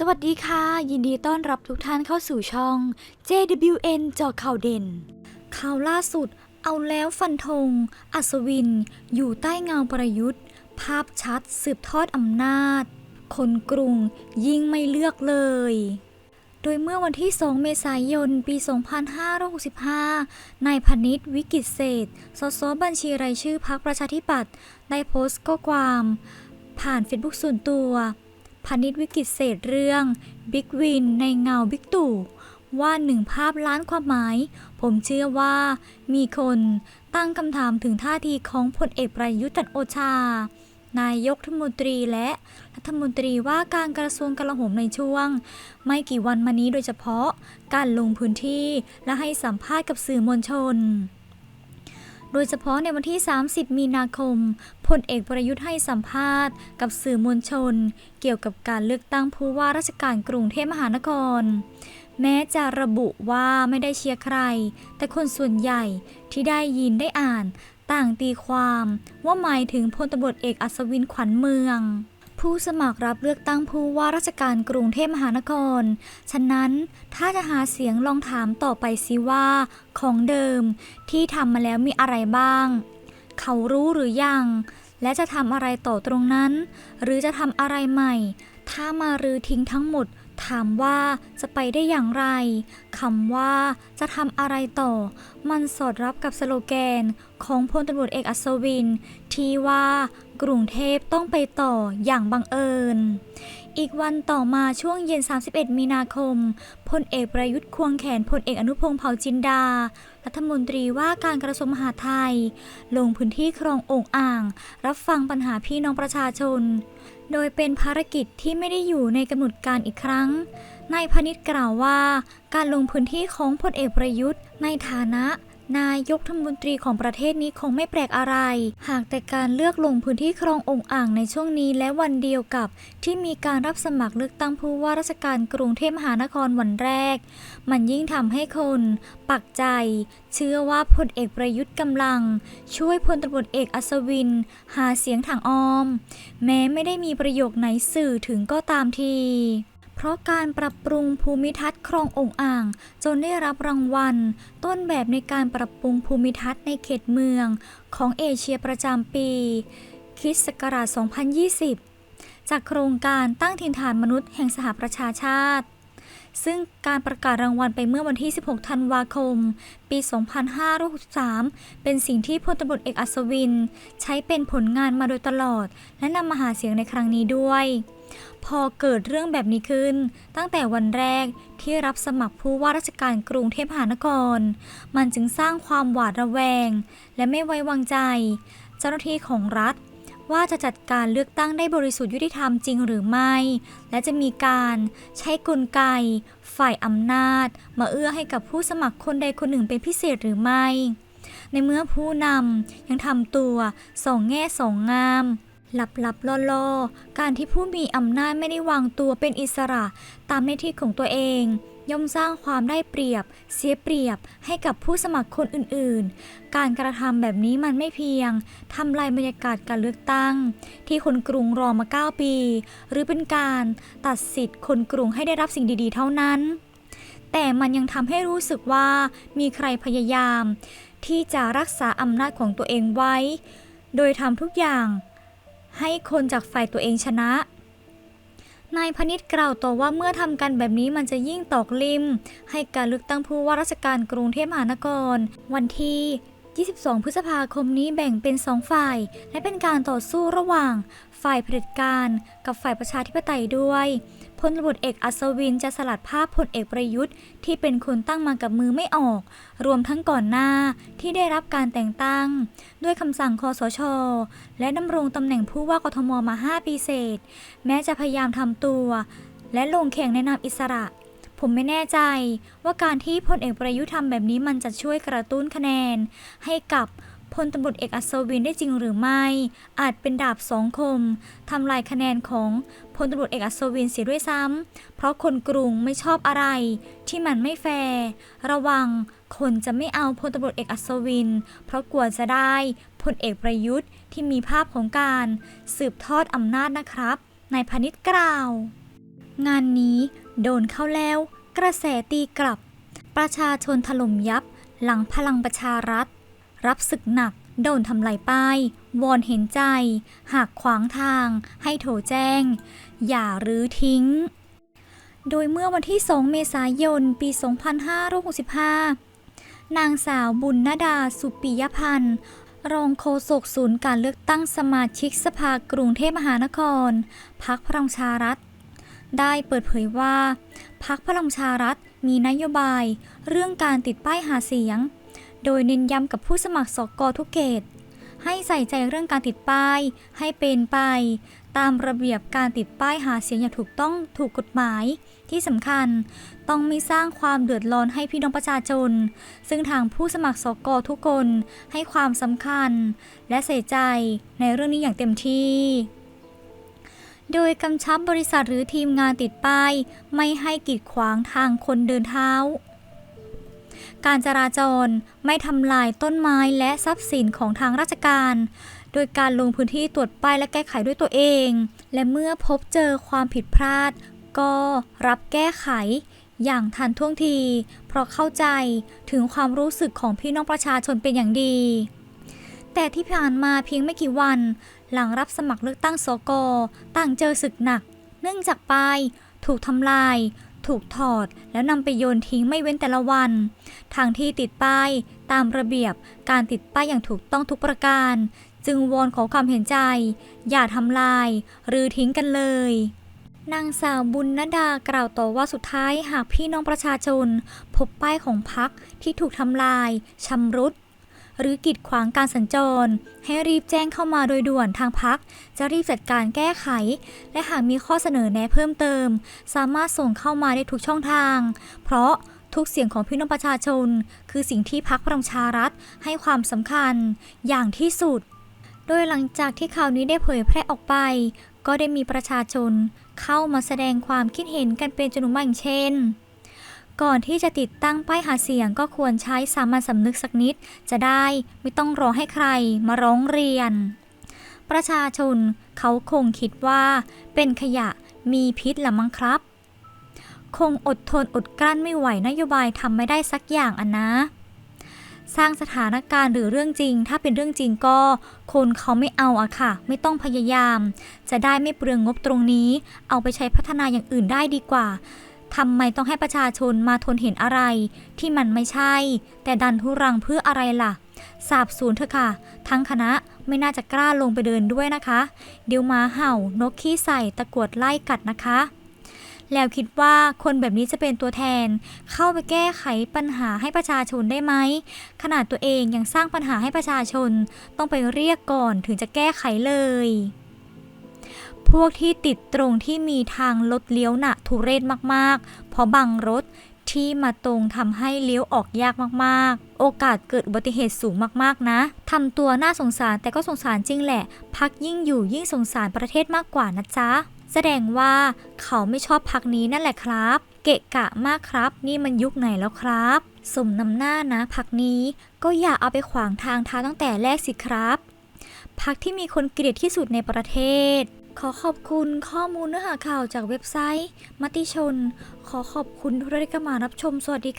สวัสดีค่ะ ยินดีต้อนรับทุกท่านเข้าสู่ช่อง JWN จอข่าวเด่น ข่าวล่าสุด เอาแล้วฟันธง อัศวิน อยู่ใต้เงาประยุทธ์ ภาพชัดสืบทอดอำนาจ คนกรุงยิ่งไม่เลือกเลย โดยเมื่อวันที่ 2 เมษายน ปี 2565 นายพนิษวิกิตเศษ สสบัญชีรายชื่อพรรคประชาธิปัตย์ได้โพสต์ข้อความ ผ่านเฟซบุ๊กส่วนตัว พนิษฐ์วิกิตเศษเรื่องบิ๊กวินในเงาบิ๊กตู่ว่าหนึ่งภาพล้านความหมาย ผมเชื่อว่ามีคนตั้งคำถามถึงท่าทีของพลเอกประยุทธ์จันโอชา นายกรัฐมนตรีและรัฐมนตรีว่าการกระทรวงกลาโหมในช่วง ไม่กี่วันมานี้โดยเฉพาะการลงพื้นที่และให้สัมภาษณ์กับสื่อมวลชน โดยเฉพาะในวันที่ 30 มีนาคม พลเอกประยุทธ์ให้สัมภาษณ์ กับสื่อมวลชน เกี่ยวกับการเลือกตั้งผู้ว่าราชการกรุงเทพมหานคร แม้จะระบุว่าไม่ได้เชียร์ใคร แต่คนส่วนใหญ่ที่ได้ยินได้อ่าน ต่างตีความว่าหมายถึงพลตำรวจเอกอัศวินขวัญเมืองผู้สมัครรับเลือกตั้งผู้ว่าราชการกรุงเทพมหานคร ฉะนั้นถ้าจะหาเสียงลองถามต่อไปสิว่า ของเดิมที่ทำมาแล้วมีอะไรบ้าง เขารู้หรือยัง และจะทำอะไรต่อตรงนั้น หรือจะทำอะไรใหม่ ถ้ามารื้อทิ้งทั้งหมด ถามว่าจะไปได้อย่างไรคำว่าจะทำอะไรต่อ มันสอดรับกับสโลแกนของพลตำรวจเอกอัศวิน ที่ว่ากรุงเทพต้องไปต่ออย่างบังเอิญ อีกวันต่อมาช่วงเย็น 31 มีนาคม พลเอกประยุทธ์ควงแขนพลเอกอนุพงษ์เผ่าจินดา รัฐมนตรีว่าการกระทรวงมหาดไทย ลงพื้นที่ครององอ่าง รับฟังปัญหาพี่น้องประชาชน โดยเป็นภารกิจที่ไม่ได้อยู่ในกำหนดการอีกครั้งนายพนิษฐ์กล่าวว่า การลงพื้นที่ของพลเอกประยุทธ์ในฐานะ นายกรัฐมนตรีของประเทศนี้คงไม่แปลกอะไร หากแต่การเลือกลงพื้นที่ครององค์อ่างในช่วงนี้และวันเดียวกับ ที่มีการรับสมัครเลือกตั้งผู้ว่าราชการกรุงเทพมหานครวันแรก มันยิ่งทำให้คน ปักใจ เชื่อว่าพลเอกประยุทธ์กำลัง ช่วยพลตำรวจเอกอัศวิน หาเสียงทางอ้อม แม้ไม่ได้มีประโยคไหนสื่อถึงก็ตามที เพราะการปรับปรุงภูมิทัศน์คลององอ่าง จนได้รับรางวัล ต้นแบบในการปรับปรุงภูมิทัศน์ในเขตเมือง ของเอเชียประจำปีคริสต์ศักราช 2020 จากโครงการตั้งถิ่นฐานมนุษย์แห่งสหประชาชาติ ซึ่งการประกาศรางวัลไปเมื่อวันที่ 16 ธันวาคม ปี 2563 เป็นสิ่งที่พลตำรวจเอกอัศวิน ใช้เป็นผลงานมาโดยตลอด และนำมาหาเสียงในครั้งนี้ด้วย พอเกิดเรื่องแบบนี้ขึ้น ตั้งแต่วันแรกที่รับสมัครผู้ว่าราชการกรุงเทพมหานคร มันจึงสร้างความหวาดระแวง และไม่ไว้วางใจ เจ้าหน้าที่ของรัฐว่าจะจัดการเลือกตั้งได้บริสุทธิ์ยุติธรรมจริงหรือไม่ และจะมีการใช้กลไก ฝ่ายอำนาจ มาเอื้อให้กับผู้สมัครคนใดคนหนึ่งเป็นพิเศษหรือไม่ ในเมื่อผู้นำยังทำตัวสองแง่สองงาม หลับหลับล่อล่อๆ การที่ผู้มีอำนาจไม่ได้วางตัวเป็นอิสระตามหน้าที่ของตัวเอง ย่อมสร้างความได้เปรียบ เสียเปรียบให้กับผู้สมัครคนอื่นๆ การกระทำแบบนี้มันไม่เพียงทำลายบรรยากาศการเลือกตั้ง ที่คนกรุงรอมา 9 ปี หรือเป็นการตัดสิทธิ์คนกรุงให้ได้รับสิ่งดีๆ เท่านั้น แต่มันยังทำให้รู้สึกว่ามีใครพยายาม ที่จะรักษาอำนาจของตัวเองไว้ โดยทำทุกอย่าง ให้คนจากฝ่ายตัวเองชนะ นายพนิษฐ์กล่าวต่อว่าเมื่อทำกันแบบนี้มันจะยิ่งตอกลิม ให้การเลือกตั้งผู้ว่าราชการกรุงเทพมหานคร วันที่22 พฤษภาคมนี้แบ่งเป็นสองฝ่าย และเป็นการต่อสู้ระหว่าง ฝ่ายเผด็จการกับฝ่ายประชาธิปไตยด้วย พลตำรเอกอัศวินจะสลัดภาพพลเอกประยุทธ์ที่เป็นคนตั้งมากับมือไม่ออก รวมทั้งก่อนหน้าที่ได้รับการแต่งตั้ง ด้วยคำสั่งคอสช และดำรงตำแหน่งผู้ว่ากทมมา 5 ปีเศษ แม้จะพยายามทำตัว และลงแข่งในนามอิสระผมไม่แน่ใจว่าการที่พลเอกประยุทธ์ทำแบบนี้มันจะช่วยกระตุ้นคะแนน ให้กับ พลตำรวจเอกอัศวินได้จริงหรือไม่ อาจเป็นดาบสองคมทำลายคะแนนของพลตำรวจเอกอัศวินเสียด้วยซ้ำเพราะคนกรุงไม่ชอบอะไร ที่มันไม่แฟร์ระวัง คนจะไม่เอาพลตำรวจเอกอัศวิน เพราะกลัวจะได้พลเอกประยุทธ์ที่มีภาพของการสืบทอดอำนาจนะครับนายพนิษฐ์กล่าว งานนี้โดนเข้าแล้ว กระแสตีกลับ ประชาชนถล่มยับหลังพลังประชารัฐ รับศึกหนัก โดนทำลายป้ายวอนเห็นใจ หากขวางทางให้โทรแจ้ง อย่ารื้อทิ้ง โดยเมื่อวันที่ 2 เมษายน ปี 2565 นางสาวบุญนดาสุปิยพันธ์รองโฆษกศูนย์การเลือกตั้งสมาชิกสภากรุงเทพมหานคร พักพลังชารัฐ ได้เปิดเผยว่า พักพลังชารัฐมีนโยบาย เรื่องการติดป้ายหาเสียง โดยเน้นย้ำกับผู้สมัครสกทุกเขตให้ใส่ใจเรื่องการติดป้าย ให้เป็นไป ตามระเบียบการติดป้ายหาเสียงอย่างถูกต้องถูกกฎหมาย ที่สำคัญต้องไม่สร้างความเดือดร้อนให้พี่น้องประชาชน ซึ่งทางผู้สมัครสกทุกคนให้ความสำคัญ และใส่ใจในเรื่องนี้อย่างเต็มที่โดยกำชับบริษัทหรือทีมงานติดป้าย ไม่ให้กีดขวางทางคนเดินเท้า การจราจรไม่ทำลายต้นไม้และทรัพย์สินของทางราชการ โดยการลงพื้นที่ตรวจป้ายและแก้ไขด้วยตัวเอง และเมื่อพบเจอความผิดพลาด ก็รับแก้ไขอย่างทันท่วงที เพราะเข้าใจถึงความรู้สึกของพี่น้องประชาชนเป็นอย่างดี แต่ที่ผ่านมาเพียงไม่กี่วัน หลังรับสมัครเลือกตั้งสกต่างเจอศึกหนัก เนื่องจากป้ายถูกทำลาย ถูกถอดแล้วนำไปโยนทิ้งไม่เว้นแต่ละวัน ทางที่ติดป้ายตามระเบียบการติดป้ายอย่างถูกต้องทุกประการ จึงวอนขอความเห็นใจ อย่าทำลาย หรือทิ้งกันเลยนางสาวบุญนดากล่าวต่อว่าสุดท้ายหากพี่น้องประชาชน พบป้ายของพักที่ถูกทำลายชำรุด หรือกีดขวางการสัญจร ให้รีบแจ้งเข้ามาโดยด่วนทางพัก จะรีบจัดการแก้ไข และหากมีข้อเสนอแนะเพิ่มเติม สามารถส่งเข้ามาได้ทุกช่องทาง เพราะทุกเสียงของพี่น้องประชาชน คือสิ่งที่พักพลังประชารัฐให้ความสำคัญอย่างที่สุด โดยหลังจากที่ข่าวนี้ได้เผยแพร่ออกไป ก็ได้มีประชาชน เข้ามาแสดงความคิดเห็นกันเป็นจำนวนมากเช่น ก่อนที่จะติดตั้งป้ายหาเสียงก็ควรใช้สามัญสำนึกสักนิด จะได้ไม่ต้องรอให้ใครมาร้องเรียน ประชาชนเขาคงคิดว่าเป็นขยะมีพิษละมั้งครับ คงอดทนอดกลั้นไม่ไหวนโยบายทำไม่ได้สักอย่างอันนะ สร้างสถานการณ์หรือเรื่องจริง ถ้าเป็นเรื่องจริงก็ คนเขาไม่เอาอะค่ะ ไม่ต้องพยายาม จะได้ไม่เปลืองงบตรงนี้ เอาไปใช้พัฒนาอย่างอื่นได้ดีกว่า ทำไมต้องให้ประชาชนมาทนเห็นอะไร ที่มันไม่ใช่ แต่ดันทุรังเพื่ออะไรล่ะ สาบสูญเถอะค่ะ ทั้งคณะไม่น่าจะกล้าลงไปเดินด้วยนะคะ เดี๋ยวมาเห่านกขี้ใส่ตะกวดไล่กัดนะคะ แล้วคิดว่าคนแบบนี้จะเป็นตัวแทน เข้าไปแก้ไขปัญหาให้ประชาชนได้ไหมขนาดตัวเองยังสร้างปัญหาให้ประชาชน ต้องไปเรียกก่อนถึงจะแก้ไขเลย พวกที่ติดตรงที่มีทางรถเลี้ยวหนะทุเรศมากๆ เพราะบางรถที่มาตรงทำให้เลี้ยวออกยากมากๆ โอกาสเกิดอุบัติเหตุสูงมากๆนะทำตัวน่าสงสารแต่ก็สงสารจริงแหละ พักยิ่งอยู่ยิ่งสงสารประเทศมากกว่านะจ๊ะ แสดงว่าเขาไม่ชอบพักนี้นั่นแหละครับ เกะกะมากครับ นี่มันยุคไหนแล้วครับสมนำหน้านะพักนี้ก็อย่าเอาไปขวางทางท้าตั้งแต่แรกสิครับพักที่มีคนเกลียดที่สุดในประเทศ ขอขอบคุณข้อมูลเนื้อหาข่าวจากเว็บไซต์ มติชน ขอขอบคุณทุกท่านที่เข้ามารับชม สวัสดีค่ะ